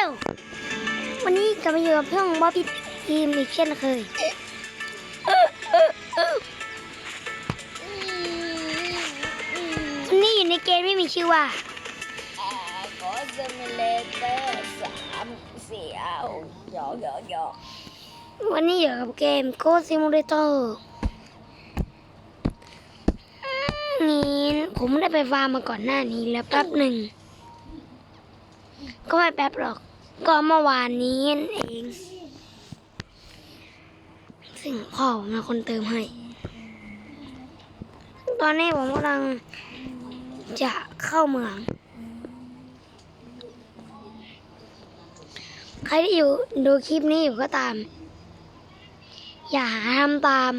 ยว วันนี้กลับมาอยู่กับเพื่อนบ๊อบบี้ทีมอีกเช่นเคย วันนี้อยู่ในเกมไม่มีชื่อว่าขอซิมูเลเตอร์สามสี่เอาหยอกหยอกหยอกวันนี้อยู่กับเกม Ghost Simulator นี่ผมได้ไปฟาร์มมาก่อนหน้านี้แล้วแป๊บหนึ่งก็ไม่แป๊บหรอก ก็เมื่อวานนี้นั่นเอง ซึ่งพ่อมเป็นคนเติมให้ ตอนนี้ผมกำลังจะเข้าเมือง ใครที่อยู่ดูคลิปนี้อยู่ก็ตาม อย่าหาทำตาม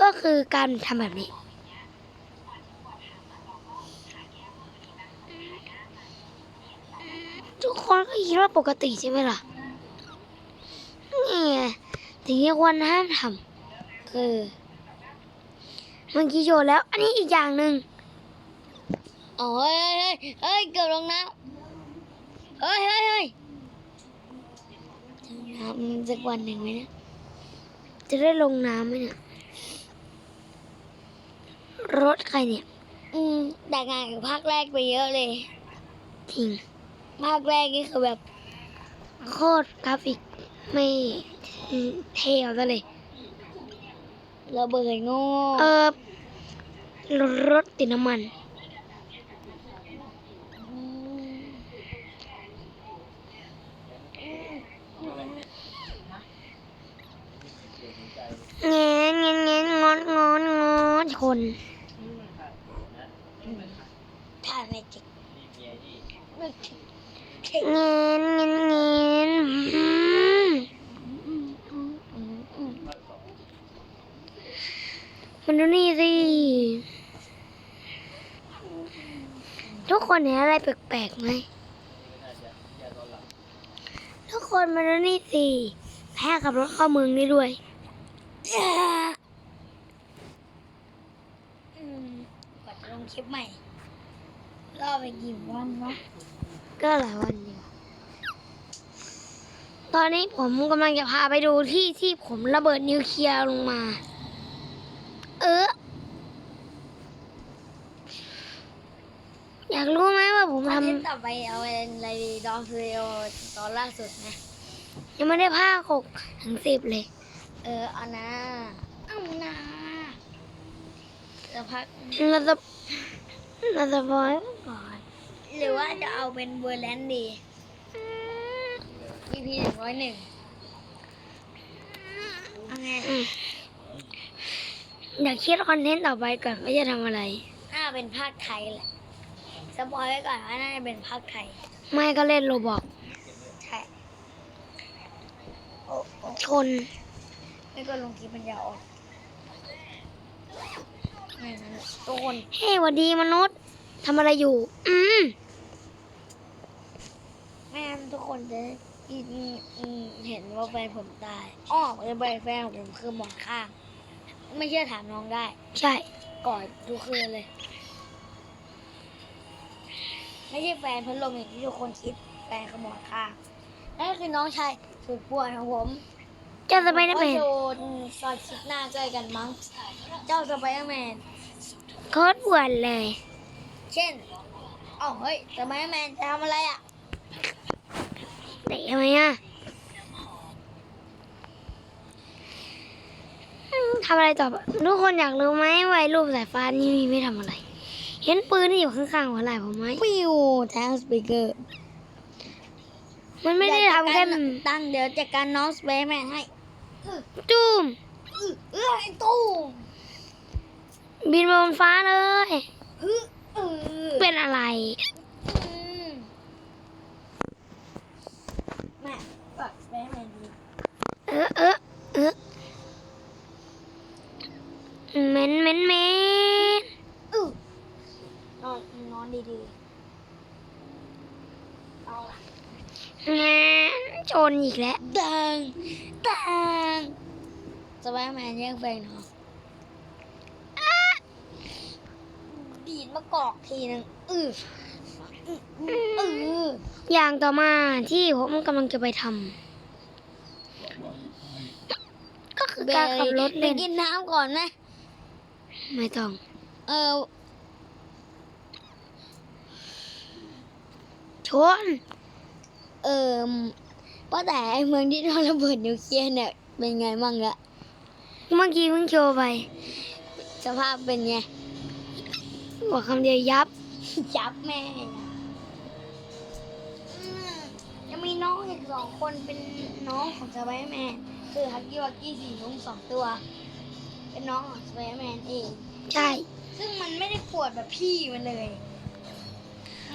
ก็คือการทำแบบนี้ ทุกคนก็คิดว่าปกติใช่ไหมล่ะนี่ไงถึงที่ควรห้ามทำคือเมื่อกี้โยนแล้ว อันนี้อีกอย่างหนึ่งโอ้ยเฮ้ยเฮ้ยเฮ้ยเกือบลงน้ำเฮ้ยเฮ้ยเฮ้ยทำสักวันหนึ่งไหมนะจะได้ลงน้ำไหมเนี่ยรถใครเนี่ย อืมแต่งงานกับภาคแรกไปเยอะเลยจริง ภาคแรกนี่คือแบบโคตรกราฟิกไม่เท่เอาซะเลยระเบิดโง่เออรถติดน้ำมัน เงี้ยเงี้ยเงี้ยงอนงอนงอนชนถ่ายไม่จิกไม่จิก เงี้ยเงี้ยเงี้ยอืมมันดูนี่สิ ทุกคนเห็นอะไรแปลกๆไหม ทุกคนมาดูนี่สิ แพ้ขับรถเข้าเมืองได้ด้วยอืมกว่าจะลงคลิปใหม่รอไปกี่วันวะก็หลายวันอยู่ ตอนนี้ผมกำลังจะพาไปดูที่ที่ผมระเบิดนิวเคลียร์ลงมา เออ อยากรู้ไหมว่าผมคอนทำเทนต์ต่อไปเอาอะไรดีดอมเรโอตอนล่าสุดนะ ยังไม่ได้ภาคหกถึงสิบเลย เออเอานะเอานะจะพักเราจะเราจะบอยไว้ก่อน หรือว่าจะเอาเป็นเวอร์แลนด์ดี EP หนึ่งร้อยหนึ่งเอาไงอืมอยากคิดคอนเทนต์ต่อไปก่อนว่าจะทำอะไร น่าเป็นภาคไทยแหละสปอยไว้ก่อนว่าน่าจะเป็นภาคไทย ไม่ก็เล่นโรบอกใช่โอ้โอ้ชน ไม่ก็ลงคลิปปัญญาอ่อนไม่นั้นทุกคนเฮ้ยหวัดดีมนุษย์ทำอะไรอยู่ อืมแม่งั้นทุกคนจะ อืมอืมอืมเห็นว่าแฟนผมตายอ้อจะไปแฟนผมคือหมอนข้าง ไม่เชื่อถามน้องได้ ใช่กอดทุกคืนเลย ไม่ใช่แฟนพัดลมอย่างที่ทุกคนคิด แฟนขมอดข้างนั่นก็คือน้องชายสุดป่วนของผม เจ้าสไปเดอร์แมนก็โดนตอนคิดหน้าเจอกันมั้ง เจ้าสไปเดอร์แมน โคตรปวดเลย เช่นอ๋อเฮ้ยสไปเดอร์แมนจะทำอะไรอะ เตะทำไมอะอืมทำอะไรต่อทุกคนอยากรู้ไหมว่าไอ้รูปสายฟ้านี่มีไม่ทำอะไร เห็นปืนที่อยู่ข้างๆหัวไหล่ผมไหมปิวแทงสปีกเกอร์ มันไม่ได้ทำแค่ตั้งเดี๋ยวจัดการน้องสไปเดอร์แมนให้ตุ้มเออเออไอ้ตู้มบินมาบนฟ้าเลยเออเออเป็นอะไร อืม แม่กดสไปเดอร์แมนดีเออเออเออเหม็นเหม็นเหม็นอือนอนนอนดีๆเอาละงานชนอีกแล้วดังดังสไปเดอร์แมนแย่งแฟนเหรอดีดมากอกทีหนึ่งอือ อออย่างต่อมาที่ผมกำลังจะไปทำก็คือการขับรถไปเล่นกินน้ำก่อนไหมไม่ต้อง เออชนเออว่าแต่ไอ้เมืองที่โดนระเบิดนิวเคลียร์เนี่ย เป็นไงมั่งละเมื่อกี้เพิ่งโชว์ไป สภาพเป็นไงบอกคำเดียวยับจับแม่ องอีกสองคนเป็นน้องของสไปเดอร์แมนคือฮักกี้วักกี้สีลุงสองตัว เป็นน้องของสไปเดอร์แมนเอง ใช่ ซึ่งมันไม่ได้ปวดแบบพี่มันเลย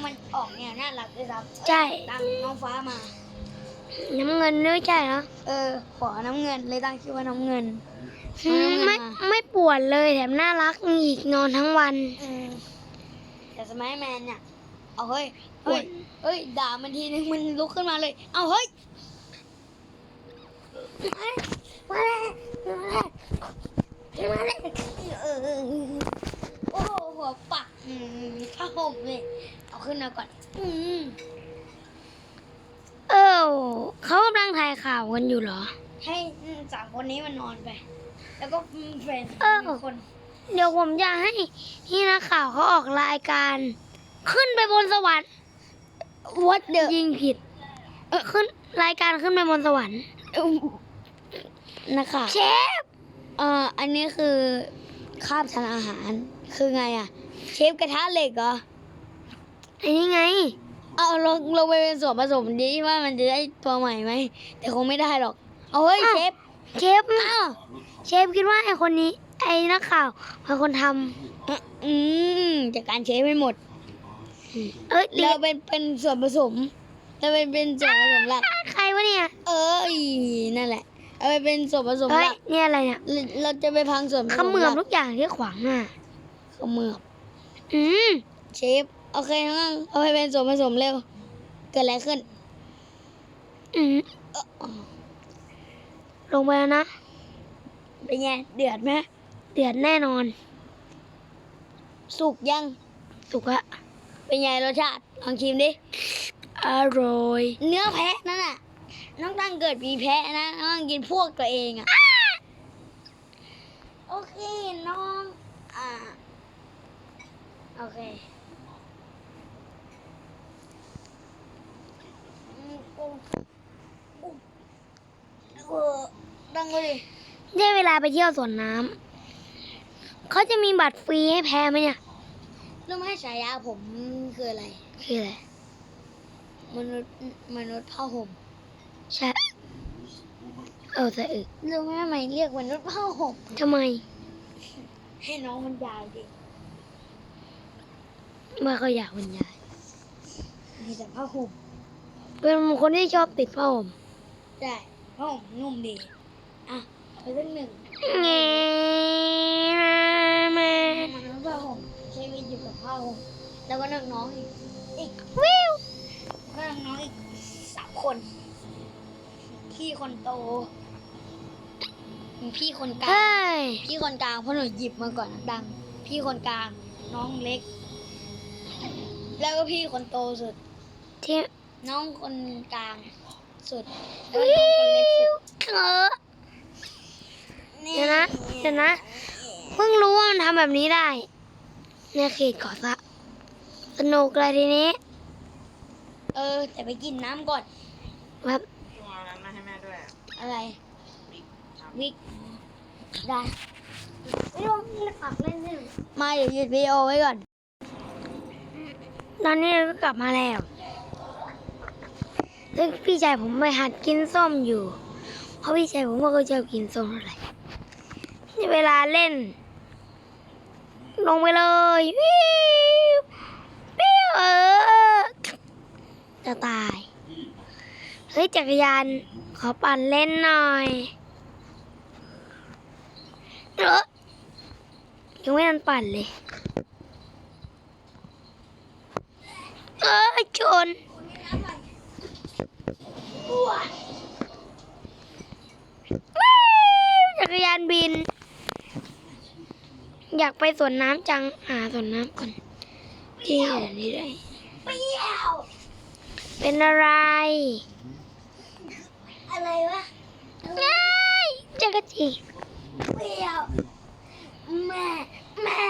มันออกแนวน่ารักด้วยซ้ำใช่ ตั้งน้องฟ้ามา น้ำเงินด้วยใช่เหรอเออ ขอน้ำเงินเลยตั้งชื่อว่าน้ำเงินอืมไม่ไม่ปวดเลยแถมน่ารักอีกนอนทั้งวันเออแต่สมัยแมนเนี่ย เอาเฮ้ย เฮ้ย เฮ้ย ด่ามันทีนึงมันลุกขึ้นมาเลย เอาเฮ้ยมาเลยมาเลยมาเลยเออเออเออโอ้โหหัวปักอืมผ้าห่มเลยเอาขึ้นมาก่อน อืมเออเขากำลังถ่ายข่าวกันอยู่เหรอ ให้สามคนนี้มันนอนไป แล้วก็แฟนเออมีคน เดี๋ยวผมจะให้ที่นักข่าวเขาออกรายการ ขึ้นไปบนสวรรค์วัดเดอะยิงผิด เออขึ้นรายการขึ้นไปบนสวรรค์นะคะเชฟเอ่ออันนี้คือคาบทานอาหาร คือไงอะเชฟกระทะเหล็กเหรอไอ้นี่ไง เอาลงลงไปเป็นส่วนผสมดีว่ามันจะได้ตัวใหม่ไหมแต่คงไม่ได้หรอก เอาเฮ้ยอ้าวเชฟเชฟอ้าวเชฟคิดว่าไอ้คนนี้ ไอ้นักข่าวเป็นคนทอืมอืมจัดการเชฟไม่หมดำ เอ้ยเราเป็นเป็นส่วนผสมเราเป็นเป็นส่วนผสมหลักใครวะเนี่ยเอ้ยนั่นแหละ เอาไปเป็นส่วนผสมเฮ้หยลักเนี่ยอะไรเนี่ยเราเราจะไปพังส่วนผสเขมมืหอบลักทุกอย่างที่ขวางหน้าเขมือบอืมเชฟโอเคน้องเอาไปเป็นส่วนผสมเร็วเกิดอะไรขึ้น อืมลงไปแล้วนะเป็นไงเดือดไหมเดือดแน่นอน สุกยัง สุกอะ เป็นไงรสชาติลองชิมดิ อร่อย เนื้อแพะนั่นน่ะ น้องตั้งเกิดปีแพะนะ น้องตั้งกินพวกตัวเองอะโอเคน้อง อ่า โอเคอืมโอ้โอ้เออดังเลยดิได้เวลาไปเที่ยวสวนน้ำเขาจะมีบัตรฟรีให้แพ้ไหมเนี่ย รู้ไหมฉายาผม คืออะไร คืออะไร มนุษย์มนุษย์ผ้าห่มใช่ เออแต่อึกรู้ไหมทำไมเรียกมนุษย์ผ้าห่มทำไม ให้น้องมันยาวดิเมื่อเขาอยากบรรยายมีแต่ผ้าห่มเป็นคนที่ชอบติดผ้าห่มได้ผ้าห่มนุ่มดี อะเอาไปสักหนึ่งแง่แม่มนุษย์ผ้าห่มใช้วิตอยู่กับผ้าห่ม แล้วก็นักน้องอีกอีกวิวก็นักน้องอีกสามคน พี่คนโตพี่คนกลางเฮ้ยพี่คนกลางเพราะหนูหยิบมาก่อนดัง พี่คนกลาง น้องเล็ก แล้วก็พี่คนโตสุด ที่น้องคนกลางสุดแล้วก็น้องคนเล็กสุดเออเดี๋ยวนะเดี๋ยวนะ เพิ่งรู้ว่ามันทำแบบนี้ได้ในเขตเกาะสะ สนุกเลยทีนี้ เออ แต่ไปกินน้ำก่อนแบบพี่วางน้ำมาให้แม่ด้วยอะอะไรบิ๊กครับวิกได้ไม่ต้องเล่นปักเล่นสิมาเดี๋ยวหยุดวิดีโอไว้ก่อน ตอนนี้เราก็กลับมาแล้ว ซึ่งพี่ชายผมไปหัดกินส้มอยู่ เพราะพี่ชายผมก็ชอบกินส้มเท่าไหร่นี่เวลาเล่น ลงไปเลยวิววิว เออจะตาย เฮ้ย จักรยาน ขอปั่นเล่นหน่อยเออยังไม่ทันปั่นเลย เออชนจักรยานบิน อยากไปสวนน้ำจัง หาสวนน้ำก่อน ที่เดี๋ยวนี้ได้เปียวเป็นอะไร อะไรวะง่ายจักรจีเปรี้ยวแม่แม่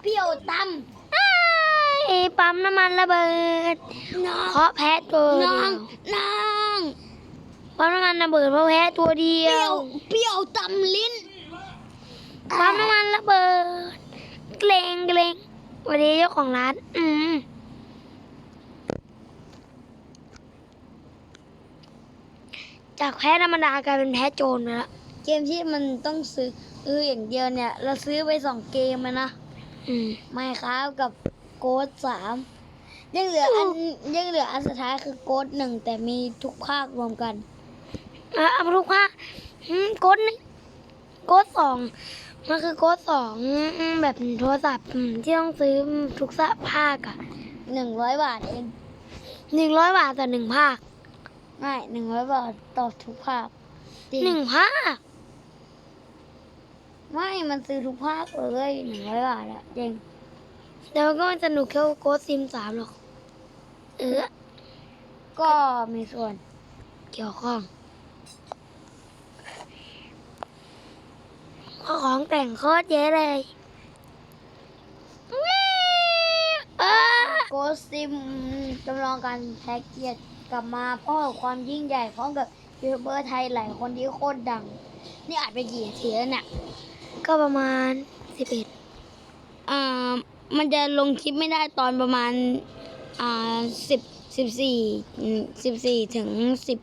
เปรี้ยวตอ้ายปั๊มน้ำมันระเบิดำน้องเพราะแพ้ตัวเดีน้ยองวน้องปั๊มน้ำมันระเบิดเพราะแพ้ตัวเดีเปยรี้ยว วเปรี้ยวตำลิ้นปั๊มน้ำมันระเบิด เกรงเกรงส วันนี้เจ้าของร้าน อืมจากแพ้ธรรมดากลายเป็นแพ้โจรไปแล้วเกมที่มันต้องซื้อเอออย่างเดียวเนี่ย เราซื้อไปสองเกมอะนะอืม ไม่ครับกับโกดสามยังเหลืออันยังเหลืออันสุดท้ายคือโกดหนึ่งแต่มีทุกภาครวมกันเออเอามาทุกภาคอืมโกดหนึ่งโกดสอง มันคือโกดสองอืมแบบโทรศัพท์อืมที่ต้องซื้อทุกสภาคอะหนึ่งร้อยบาทเองหนึ่งร้อยบาทต่อหนึ่งภาค ไม่หนึ่งร้อยบาทต่อทุกภาคจริงหนึ่งภาค ไม่มันซื้อทุกภาคเลยหนึ่งร้อยบาทอะจริงแต่มันก็ไม่สนุกแค่โกดซิมสามหรอก เออ ก็มีส่วนเกี่ยวข้อง ข้อของแต่งโคตรเยอะเลยแม่เออโกดซิมจำลองการแพ็กเกียรติกลับมาพร้อมกับความยิ่งใหญ่พร้อมกับยูทูบเบอร์ไทยหลายคนที่โคตรดัง นี่อาจไปกี่นาทีแล้วเนี่ยก็ประมาณสิบเอ็ดอ่ามันจะลงคลิปไม่ได้ตอนประมาณอ่าสิบสิบสี่สิบสี่ถึงสิบ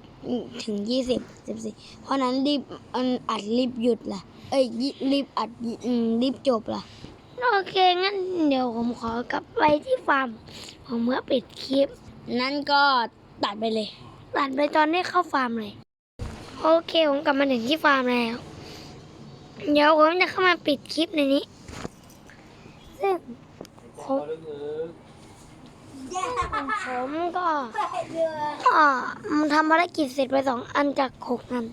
ถึงยี่สิบสิบสี่เพราะนั้นรีบอันอัดรีบหยุดล่ะ เอ้ยยิรีบอัดอืมรีบจบล่ะ โอเค งั้นเดี๋ยวผมขอกลับไปที่ฟาร์มผมเมื่อปิดคลิป นั่นก็ตัดไปเลย ตัดไปตอนที่เข้าฟาร์มเลย โอเค ผมกลับมาถึงที่ฟาร์มแล้ว เดี๋ยวผมจะเข้ามาปิดคลิปในนี้ซึ่งผมผมก็ก็ทำภารกิจเสร็จไปสองอันจากหกอัน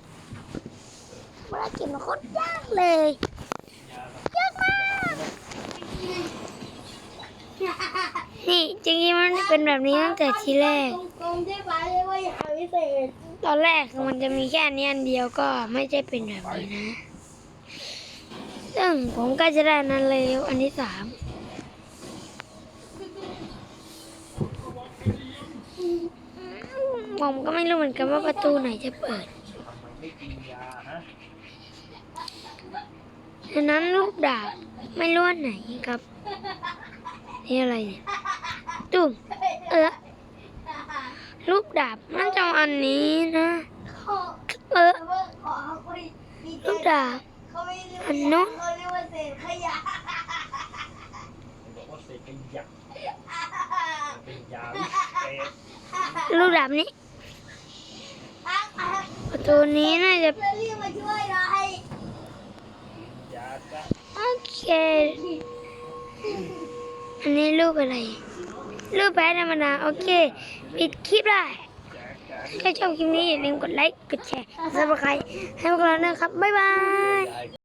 ภารกิจมันโคตรยากเลย ยากมาก นี่จริงๆมันเป็นแบบนี้ตั้งแต่ทีแรก ตรงที่ฟ้าเรียกว่าอยาวิเศษตอนแรกคือมันจะมีแค่อันนี้อันเดียวก็ไม่ใช่เป็นแบบนี้นะ ซึ่งผมก็จะได้อันนั้นเลยอันที่สามผมก็ไม่รู้เหมือนกันว่าประตูไหนจะเปิด ดังนั้นลูกดาบไม่รู้อันไหนครับ นี่อะไรเนี่ยตุ้มเออลูกดาบน่าจะเอาอันนี้นะ เออลูกดาบอันนู้นเขาเรียกว่าเศษขยะบอกว่าเศษขยะเป็นยาวิเศษลูกดาบนี้ประตูนี้น่าจะ จะรีบมาช่วยหน่อย ยาจะ โอเคอันนี้รูปอะไร รูปแพ้ธรรมดา โอเค ปิดคลิปได้ถ้าชอบคลิปนี้อย่าลืมกดไลค์ กดแชร์กดซับสไคร์ให้พวกเราด้วยครับ บ๊ายบาย